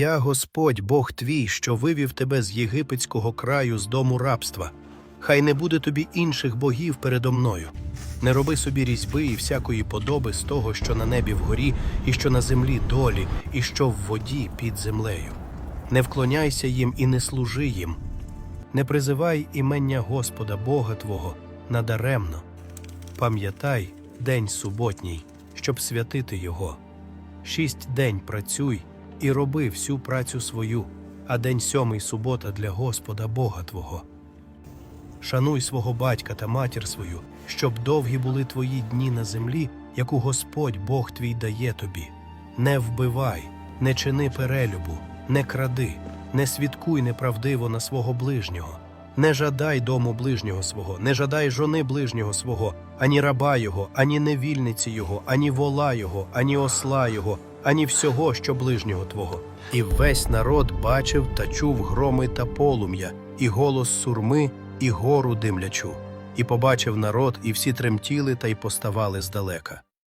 Я Господь, Бог твій, що вивів тебе з єгипетського краю з дому рабства. Хай не буде тобі інших богів передо мною. Не роби собі різьби і всякої подоби з того, що на небі вгорі, і що на землі долі, і що в воді під землею. Не вклоняйся їм і не служи їм. Не призивай імення Господа Бога Твого надаремно. Пам'ятай день суботній, щоб святити його. Шість день працюй і роби всю працю свою, а день сьомий субота для Господа Бога Твого. Шануй свого батька та матір свою, щоб довгі були твої дні на землі, яку Господь Бог твій дає тобі. Не вбивай, не чини перелюбу, не кради, не свідкуй неправдиво на свого ближнього. Не жадай дому ближнього свого, не жадай жони ближнього свого, ані раба його, ані невільниці його, ані вола його, ані осла його, ані всього, що ближнього твого. І весь народ бачив та чув громи та полум'я, і голос сурми, і гору димлячу. І побачив народ, і всі тремтіли та й поставали здалека.